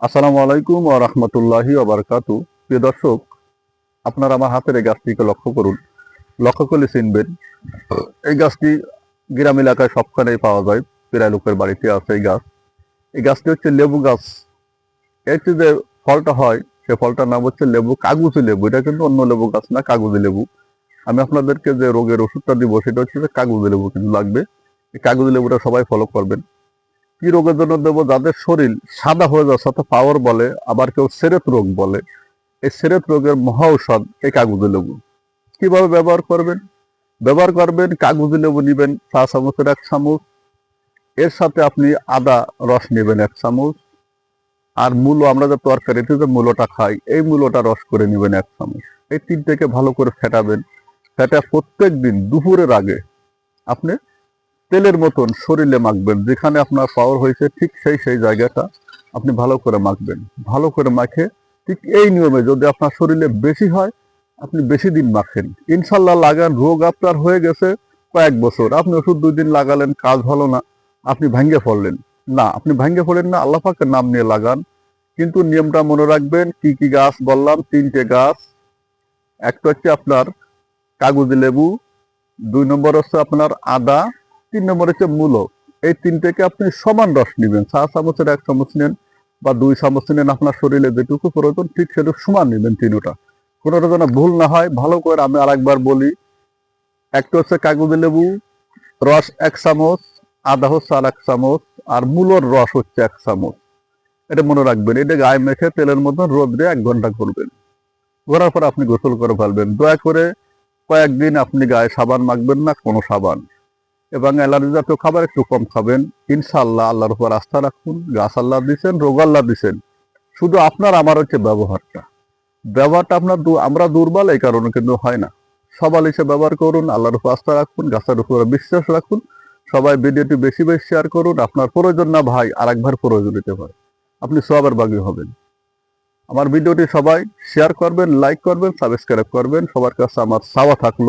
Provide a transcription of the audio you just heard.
আসসালামু আলাইকুম ও রহমতুল্লাহি ওবরকাতু প্রিয় দর্শক, আপনারা আমার হাতের এই গাছটিকে লক্ষ্য করুন। লক্ষ্য করলে চিনবেন, এই গাছটি গ্রাম এলাকায় সবখানেই পাওয়া যায়, প্রায় লোকের বাড়িতে আছে এই গাছ। এই গাছটি হচ্ছে লেবু গাছ। এর যে ফলটা হয়, সে ফলটার নাম হচ্ছে লেবু, কাগুজি লেবু। এটা কিন্তু অন্য লেবু গাছ না, কাগুজি লেবু। আমি আপনাদেরকে যে রোগের ওষুধটা দিব, সেটা হচ্ছে যে কাগুজি লেবু কিন্তু লাগবে। এই কাগুজি লেবুটা সবাই ফলো করবেন। কি রোগের জন্য দেবো? যাদের শরীর সাদা হয়ে যাচ্ছে অর্থাৎ পাওয়ার বলে, আবার কেউ সেরেত রোগ বলে, এই সেরেত রোগের মহা ঔষধ এই কাগজে লেবু। কীভাবে ব্যবহার করবেন? ব্যবহার করবেন, কাগজে লেবু নেবেন, চা চামচের এক চামচ, এর সাথে আপনি আদা রস নেবেন এক চামচ, আর মূলো, আমরা যে তরকারিতে যে মূলোটা খাই, এই মূলোটা রস করে নেবেন এক চামচ। এই তিনটেকে ভালো করে ফেটাবেন। ফেটা প্রত্যেক দিন দুপুরের আগে আপনি তেলের মতন শরীরে মাখবেন, যেখানে আপনার পাওয়ার হয়েছে ঠিক সেই সেই জায়গাটা আপনি ভালো করে মাখবেন। ভালো করে মাখে ঠিক এই নিয়মে যদি আপনার শরীরে বেশি হয়, আপনি বেশি দিন মাখেন। ইনশাল্লাহ লাগান, রোগ আপনার হয়ে গেছে কয়েক বছর। আপনি ওষুধ দুই দিন লাগালেন, কাজ হলো না, আপনি ভাঙ্গে পড়লেন। না, আপনি ভাঙ্গে পড়লেন না, আল্লাহ পাকের নাম নিয়ে লাগান। কিন্তু নিয়মটা মনে রাখবেন, কি কি গাছ বললাম, তিনটে গাছ। একটা হচ্ছে আপনার কাগজি লেবু, দুই নম্বর হচ্ছে আপনার আদা তিন নম্বর হচ্ছে মূলো। এই তিনটেকে আপনি সমান রস নেবেন। চা চামচের এক চামচ নেন বা দুই চামচ নেন, আপনার শরীরে যেটুকু প্রয়োজন, ঠিক সেটুকু সমান নেবেন তিনটা। কোনোটা যেন ভুল না হয়, ভালো করে আমি আরেকবার বলি। একটা হচ্ছে কাগজি লেবু, রস এক চামচ, আদা হচ্ছে আর এক চামচ, আর মূলর রস হচ্ছে এক চামচ। এটা মনে রাখবেন, এটা গায়ে মেখে তেলের মতন রোদ্রে এক ঘণ্টা করবেন। ঘোরার পর আপনি গোসল করে ফেলবেন। দয়া করে কয়েকদিন আপনি গায়ে সাবান মাখবেন না, কোনো সাবান। এবং অ্যালার্জি জাতীয় খাবার একটু কম খাবেন। ইনশাআল্লাহ আল্লাহর উপর আস্থা রাখুন গাছ আল্লাহ দিচ্ছেন রোগ আল্লাহ দিচ্ছেন শুধু আপনার, আমার হচ্ছে ব্যবহারটা। ব্যবহারটা আপনার আমরা দুর্বল, এই কারণে কিন্তু হয় না। সবাল হিসেবে ব্যবহার করুন, আল্লাহর উপর আস্থা রাখুন গাছের উপরে বিশ্বাস রাখুন। সবাই ভিডিওটি বেশি বেশি শেয়ার করুন। আপনার প্রয়োজন না ভাই আর একবার প্রয়োজন দিতে পারে। আপনি সবার বাগি হবেন। আমার ভিডিওটি সবাই শেয়ার করবেন লাইক করবেন সাবস্ক্রাইব করবেন। সবার কাছে আমার চাওয়া থাকল।